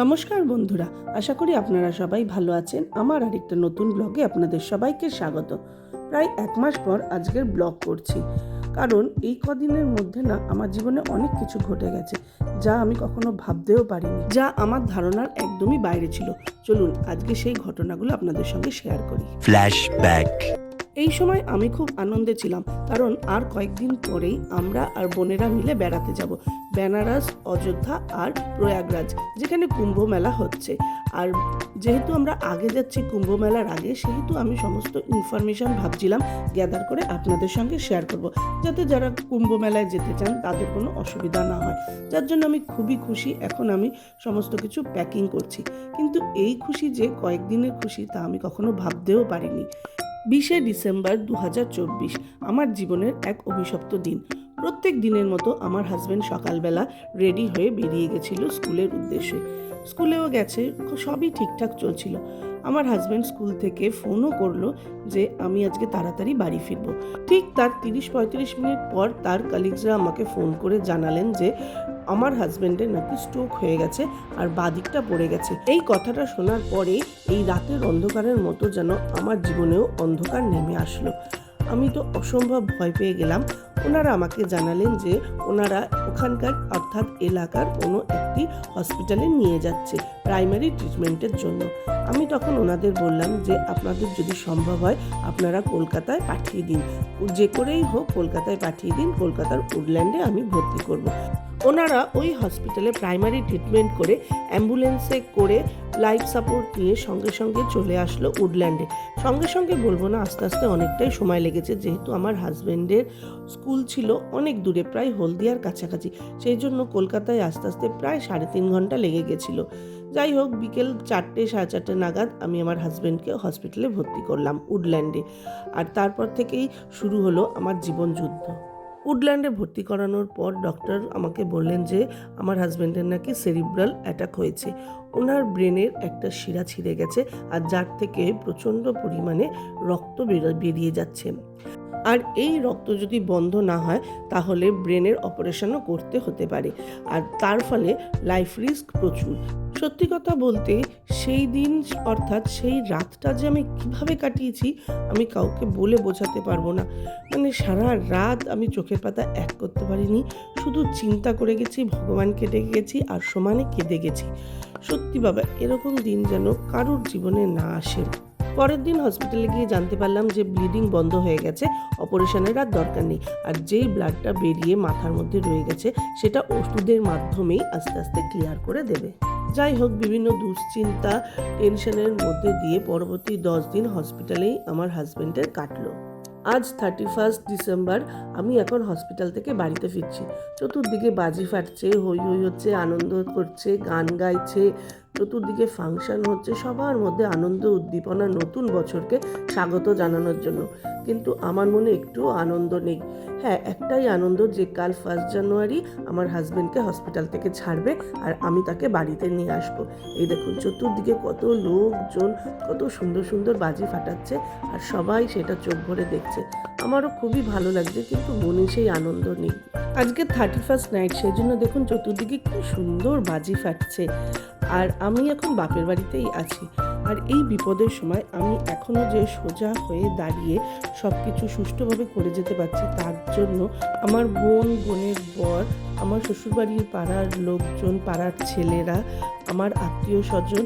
নমস্কার বন্ধুরা, আশা করি আপনারা সবাই ভালো আছেন। আমার আরেকটা নতুন ব্লগে আপনাদের সবাইকে স্বাগত। প্রায় এক মাস পর আজকের ব্লগ করছি। কারণ এই কদিনের মধ্যে না, আমার জীবনে অনেক কিছু ঘটে গেছে, যা আমি কখনো ভাবতেও পারিনি, যা আমার ধারণার একদমই বাইরে ছিল। চলুন, আজকে সেই ঘটনাগুলো আপনাদের সঙ্গে শেয়ার করি। Flashback. এই সময় আমি খুব আনন্দে ছিলাম, কারণ আর কয়েকদিন পরেই আমরা আর বোনেরা মিলে বেড়াতে যাব। বেনারস, অযোধ্যা আর প্রয়াগরাজ, যেখানে কুম্ভ মেলা হচ্ছে। আর যেহেতু আমরা আগে যাচ্ছি কুম্ভ মেলার আগে, সেহেতু আমি সমস্ত ইনফরমেশন ভাবছিলাম গ্যাদার করে আপনাদের সঙ্গে শেয়ার করব, যাতে যারা কুম্ভ মেলায় যেতে চান, তাদের কোনো অসুবিধা না হয়। যার জন্য আমি খুবই খুশি, এখন আমি সমস্ত কিছু প্যাকিং করছি। কিন্তু এই খুশি যে কয়েকদিনের খুশি, তা আমি কখনো ভাবতেও পারিনি। বিশে ডিসেম্বর দু হাজার চব্বিশ, আমার জীবনের এক অভিশপ্ত দিন। প্রত্যেক দিনের মতো আমার হাজব্যান্ড সকালবেলা রেডি হয়ে বেরিয়ে গেছিল স্কুলের উদ্দেশ্যে। স্কুলেও গেছে, সবই ঠিকঠাক চলছিল। আমার হাজব্যান্ড স্কুল থেকে ফোনও করল যে, আমি আজকে তাড়াতাড়ি বাড়ি ফিরবো। ঠিক তার তিরিশ পঁয়ত্রিশ মিনিট পর তার কালিগসরা আমাকে ফোন করে জানালেন যে আমার হাজব্যান্ডের নাকি স্ট্রোক হয়ে গেছে আর বাদিকটা পড়ে গেছে। এই কথাটা শোনার পরে এই রাতের অন্ধকারের মতো যেন আমার জীবনেও অন্ধকার নেমে আসলো। আমি তো অসম্ভব ভয় পেয়ে গেলাম। ওনারা আমাকে জানালেন যে ওনারা ওখানকার অর্থাৎ এলাকার কোনো একটি হসপিটালে নিয়ে যাচ্ছে প্রাইমারি ট্রিটমেন্টের জন্য। আমি তখন ওনাদের বললাম যে আপনাদের যদি সম্ভব হয় আপনারা কলকাতায় পাঠিয়ে দিন। যে করেই হোক কলকাতায় পাঠিয়ে দিন, কলকাতার উডল্যান্ডে আমি ভর্তি করব। ওনারা ওই হসপিটালে প্রাইমারি ট্রিটমেন্ট করে অ্যাম্বুলেন্সে করে লাইফ সাপোর্ট নিয়ে সঙ্গে সঙ্গে চলে আসলো উডল্যান্ডে সঙ্গে সঙ্গে বলব না, আস্তে আস্তে অনেকটাই সময় লেগেছে, যেহেতু আমার হাজব্যান্ডের স্কুল ছিল অনেক দূরে, প্রায় হলদিয়ার কাছাকাছি। সেই জন্য কলকাতায় আস্তে আস্তে প্রায় সাড়ে তিন ঘণ্টা লেগে গেছিল। যাই হোক, বিকেল চারটে, সাড়ে চারটে নাগাদ আমি আমার হাজব্যান্ডকে হসপিটালে ভর্তি করলাম উডল্যান্ডে আর তারপর থেকেই শুরু হলো আমার জীবন যুদ্ধ। উডল্যান্ডে ভর্তি করানোর পর ডক্টর আমাকে বললেন যে আমার হাজব্যান্ডের নাকি সেরিব্রাল অ্যাটাক হয়েছে। ওনার ব্রেনের একটা শিরা ছিঁড়ে গেছে আর যার থেকে প্রচণ্ড পরিমাণে রক্ত বের- বেরিয়ে যাচ্ছে। আর এই রক্ত যদি বন্ধ না হয়, তাহলে ব্রেনের অপারেশনও করতে হতে পারে। আর তার ফলে লাইফ রিস্ক প্রচুর। সত্যি কথা বলতে, সেই দিন অর্থাৎ সেই রাতটা যে আমি কীভাবে কাটিয়েছি, আমি কাউকে বলে বোঝাতে পারব না। মানে সারা রাত আমি চোখের পাতা এক করতে পারিনি। শুধু চিন্তা করে গেছি, ভগবানকে ডেকে গেছি আর সমানে কেঁদে গেছি। সত্যি বাবা, এরকম দিন যেন কারোর জীবনে না আসে। পরের দিন হসপিটালে গিয়ে জানতে পারলাম যে ব্লিডিং বন্ধ হয়ে গেছে অপারেশনের আর দরকার নেই। আর যেই ব্লাডটা বেরিয়ে মাথার মধ্যে রয়ে গেছে, সেটা ওষুধের মাধ্যমেই আস্তে আস্তে ক্লিয়ার করে দেবে। যাই হোক, বিভিন্ন দুশ্চিন্তা, টেনশনের মধ্যে দিয়ে পরবর্তী দশ দিন হসপিটালেই আমার হাজব্যান্ডের কাটলো। আজ থার্টি ফার্স্ট ডিসেম্বর আমি এখন হসপিটাল থেকে বাড়িতে ফিরছি। চতুর্দিকে বাজি ফাটছে, হই হই হচ্ছে, আনন্দ করছে, গান গাইছে চতুর্দিকে ফাংশন হচ্ছে, সবার মধ্যে আনন্দ উদ্দীপনা নতুন বছরকে স্বাগত জানানোর জন্য। কিন্তু আমার মনে একটু আনন্দ নেই। হ্যাঁ একটাই আনন্দ যে কাল ফার্স্ট জানুয়ারি আমার হাজবেন্ডকে হসপিটাল থেকে ছাড়বে আর আমি তাকে বাড়িতে নিয়ে আসব। এই দেখুন, চতুর্দিকে কত লোকজন, কত সুন্দর সুন্দর বাজি ফাটাচ্ছে আর সবাই সেটা চোখ ভরে দেখছে। আমারও খুবই ভালো লাগছে, কিন্তু মনে সেই আনন্দ নেই। আজকে থার্টি ফার্স্ট নাইট সেই জন্য দেখুন চতুর্দিকে কি সুন্দর বাজি ফাটছে। আর আমি এখন বাপের বাড়িতেই আছি। আর এই বিপদের সময় আমি এখনও যে সোজা হয়ে দাঁড়িয়ে সব কিছু সুষ্ঠুভাবে করে যেতে পারছি, তার জন্য আমার বোন, বোনের বর, আমার শ্বশুরবাড়ির পাড়ার লোকজন, পাড়ার ছেলেরা, আমার আত্মীয় স্বজন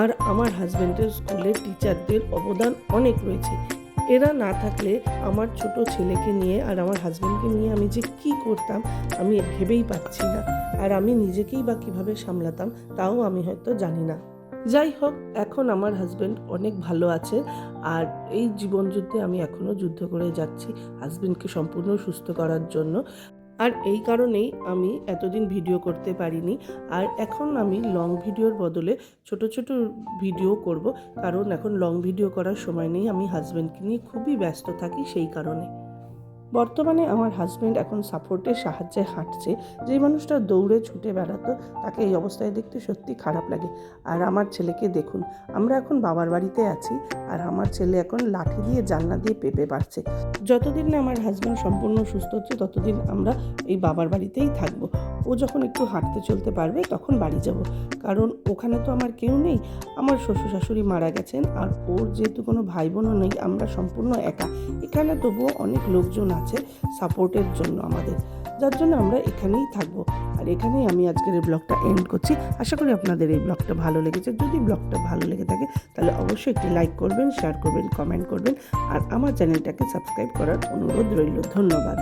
আর আমার হাজব্যান্ডের স্কুলের টিচারদের অবদান অনেক রয়েছে। এরা না থাকলে আমার ছোট ছেলেকে নিয়ে আর আমার হাজব্যান্ডকে নিয়ে আমি যে কি করতাম, আমি ভেবেই পাচ্ছি না। আর আমি নিজেকেই বা কীভাবে সামলাতাম, তাও আমি হয়তো জানি না। যাই হোক, এখন আমার হাজব্যান্ড অনেক ভালো আছে আর এই জীবনযুদ্ধে আমি এখনও যুদ্ধ করে যাচ্ছি হাজব্যান্ডকে সম্পূর্ণ সুস্থ করার জন্য। আর এই কারণেই আমি এতদিন ভিডিও করতে পারিনি। আর এখন আমি লং ভিডিওর বদলে ছোট ছোট ভিডিও করব। কারণ এখন লং ভিডিও করার সময় নেই। আমি হাজব্যান্ডকে নিয়ে খুবই ব্যস্ত থাকি সেই কারণে। বর্তমানে আমার হাজব্যান্ড এখন সাপোর্টের সাহায্যে হাঁটছে। যে মানুষটা দৌড়ে ছুটে বেড়াতো, তাকে এই অবস্থায় দেখতে সত্যি খারাপ লাগে। আর আমার ছেলেকে দেখুন, আমরা এখন বাবার বাড়িতে আছি। আর আমার ছেলে এখন লাঠি দিয়ে জানলা দিয়ে পেঁপে পারছে যতদিন না আমার হাজব্যান্ড সম্পূর্ণ সুস্থ হচ্ছে, ততদিন আমরা এই বাবার বাড়িতেই থাকব। ও যখন একটু হাঁটতে চলতে পারবে, তখন বাড়ি যাব। কারণ ওখানে তো আমার কেউ নেই। আমার শ্বশুর শাশুড়ি মারা গেছেন আর ওর যেহেতু কোনো ভাই বোনও নেই, আমরা সম্পূর্ণ একা। এখানে তবুও অনেক লোকজন আছে সাপোর্টের জন্য আমাদের। যার জন্য আমরা এখানেই থাকব। আর এখানেই আমি আজকের এই ব্লগটা এন্ড করছি। আশা করি আপনাদের এই ব্লগটা ভালো লেগেছে। যদি ব্লগটা ভালো লেগে থাকে, তাহলে অবশ্যই একটি লাইক করবেন শেয়ার করবেন কমেন্ট করবেন। আর আমার চ্যানেলটাকে সাবস্ক্রাইব করার অনুরোধ রইল। ধন্যবাদ।